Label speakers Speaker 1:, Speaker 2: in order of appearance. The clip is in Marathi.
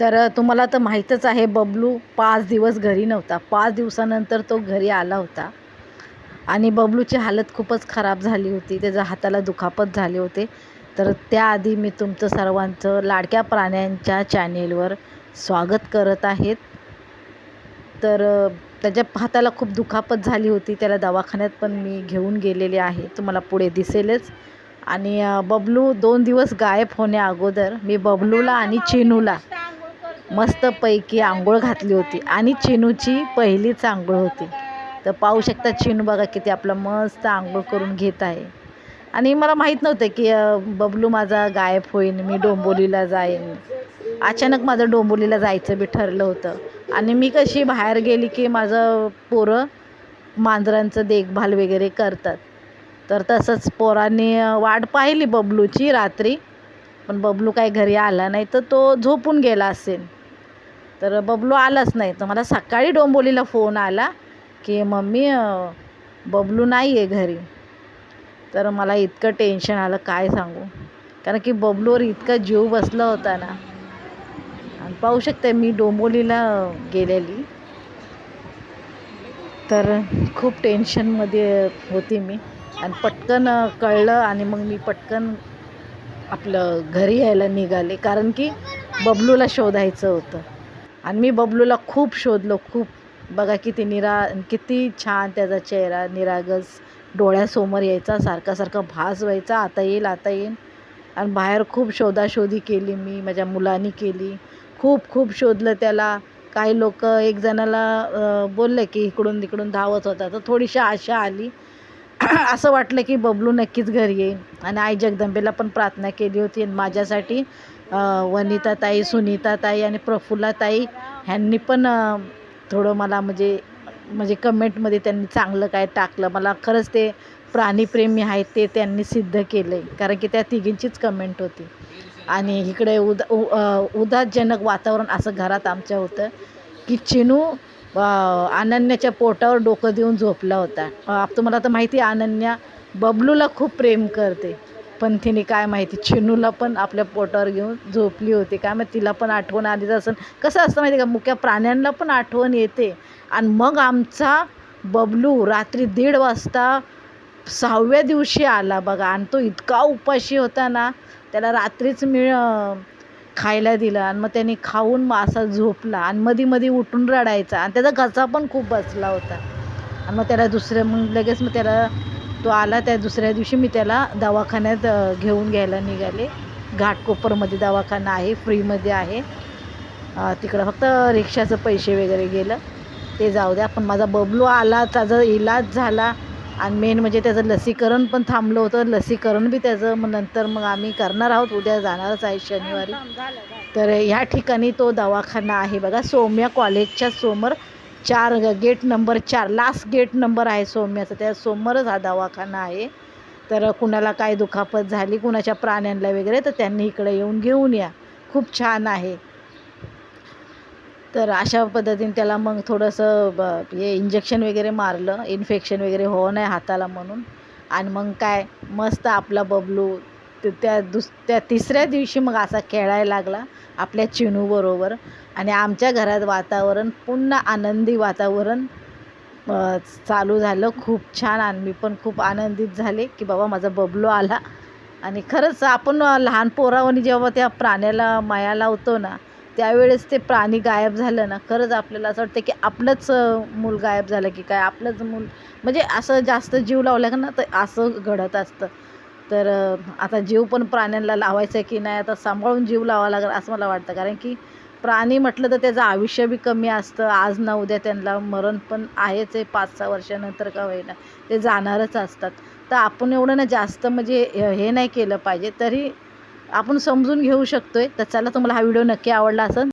Speaker 1: तर तुम्हाला तर माहीतच आहे बबलू पाच दिवस घरी नव्हता. पाच दिवसानंतर तो घरी आला होता. आणि बबलूची हालत खूपच खराब झाली होती. त्याच्या हाताला दुखापत झाले होते. तर त्याआधी मी तुमचं सर्वांचं लाडक्या प्राण्यांच्या चॅनेलवर स्वागत करत आहेत. तर त्याच्या हाताला खूप दुखापत झाली होती. त्याला दवाखान्यात पण मी घेऊन गेलेले आहे. तुम्हाला पुढे दिसेलच. आणि बबलू दोन दिवस गायब होण्या अगोदर मी बबलूला आणि चिनूला मस्तपैकी आंघोळ घातली होती आणि चिनूची पहिलीच आंघोळ होती. तर पाहू शकता चिनू बघा किती आपलं मस्त आंघोळ करून घेत आहे. आणि मला माहीत नव्हतं की बबलू माझा गायब होईन मी डोंबोलीला जाईन. अचानक माझं डोंबोलीला जायचं बी ठरलं होतं. आणि मी कशी बाहेर गेली की माझं पोरं मांजरांचं देखभाल वगैरे करतात. तर तसंच पोरांनी वाट पाहिली बबलूची रात्री. पण बबलू काही घरी आला नाही तर तो झोपून गेला असेल. तर बबलू आलाच नाही. तर मला सकाळी डोंबोलीला फोन आला की मम्मी बबलू नाही आहे घरी. तर मला इतकं टेन्शन आलं काय सांगू? कारण की बबलूवर इतका जीव बसला होता ना. आणि पाहू शकते मी डोंबोलीला गेलेली. तर खूप टेन्शनमध्ये होती मी. आणि पटकन कळलं आणि मग मी पटकन आपलं घरी यायला निघाले. कारण की बबलूला शोधायचं होतं. आणि मी बबलूला खूप शोधलो खूप. बघा किती निरा किती छान त्याचा चेहरा निरागस डोळ्यासमोर यायचा सारखा सारखा भास व्हायचा आता येईल आता येईल. आणि बाहेर खूप शोधाशोधी केली मी माझ्या मुलांनी केली. खूप खूप शोधलं त्याला. काही लोक एक जणाला बोलले की इकडून तिकडून धावत होता. तर थोडीशी आशा आली. असं वाटलं की बबलू नक्कीच घरी येईल. आणि आई जगदंबेला पण प्रार्थना केली होती. आणि माझ्यासाठी वनिताताई सुनीताताई आणि प्रफुल्लाताई ह्यांनी पण थोडं मला म्हणजे म्हणजे कमेंटमध्ये त्यांनी चांगलं काय टाकलं. मला खरंच ते प्राणीप्रेमी आहेत ते त्यांनी सिद्ध केलं. आहे कारण की त्या तिघींचीच कमेंट होती. आणि इकडे उदा उ उदासजनक वातावरण असं घरात आमच्या होतं की चिनू अनन्याच्या पोटावर डोकं देऊन झोपला होता. तुम्हाला तर माहिती आहे अनन्या बबलूला खूप प्रेम करते. पण तिने काय माहिती चिनूला पण आपल्या पोटावर घेऊन झोपली होती. काय मग तिला पण आठवण आलीच असेल. कसं असतं माहिती आहे का? मुक्या प्राण्यांना पण आठवण येते. आणि मग आमचा बबलू रात्री दीड वाजता सहाव्या दिवशी आला बघा. आणि तो इतका उपाशी होता ना त्याला रात्रीच मी खायला दिलं. आणि मग त्याने खाऊन मग असा झोपला. आणि मधी मधी उठून रडायचा. आणि त्याचा घसा पण खूप बसला होता. आणि मग त्याला दुसऱ्या मग लगेच मग त्याला तो आला त्या दुसऱ्या दिवशी मी त्याला दवाखान्यात घेऊन घ्यायला निघाले. घाटकोपरमध्ये दवाखाना आहे फ्रीमध्ये आहे. तिकडं फक्त रिक्षाचं पैसे वगैरे गेलं. ते जाऊ द्या पण माझा बबलू आला त्याचा इलाज झाला. आणि मेन म्हणजे त्याचं लसीकरण पण थांबलं होतं. लसीकरण बी त्याचं मग नंतर मग आम्ही करणार आहोत. उद्या जाणारच आहे शनिवारी. तर ह्या ठिकाणी तो दवाखाना आहे बघा सौम्या कॉलेजच्या समोर. चार गेट नंबर चार लास्ट गेट नंबर आहे सौम्याचा त्या समोरच हा दवाखाना आहे. तर कुणाला काय दुखापत झाली कुणाच्या प्राण्यांना वगैरे तर त्यांनी इकडे येऊन घेऊन या. खूप छान आहे. तर अशा पद्धतीने त्याला मग थोडंसं ब हे इंजेक्शन वगैरे मारलं. इन्फेक्शन वगैरे हो नाही हाताला म्हणून. आणि मग काय मस्त आपला बबलू त्या दुस त्या तिसऱ्या दिवशी मग असा खेळायला लागला. आपल्या चिनूबरोबर आणि आमच्या घरात वातावरण पुन्हा आनंदी वातावरण चालू झालं. खूप छान आणि मी पण खूप आनंदित झाले की बाबा माझा बबलो आला. आणि खरंच आपण लहान पोरावानी जेव्हा त्या प्राण्याला माया लावतो ना त्यावेळेस ते प्राणी गायब झालं ना खरंच आपल्याला असं वाटतं की आपलंच मूल गायब झालं की काय? आपलंच मूल म्हणजे असं जास्त जीव लावला का ना तर असं घडत असतं. तर आता जीव पण प्राण्यांना लावायचा आहे की नाही आता सांभाळून जीव लावावा लागेल असं मला वाटतं. कारण की प्राणी म्हटलं तर त्याचं आयुष्य बी कमी असतं. आज ना उद्या त्यांना मरण पण आहेच आहे पाच सहा वर्षानंतर का होईना. ते जाणारच असतात. तर आपण एवढं ना जास्त म्हणजे हे नाही केलं पाहिजे. तरी आपण समजून घेऊ शकतोय. तर चला तुम्हाला हा व्हिडिओ नक्की आवडला असेल.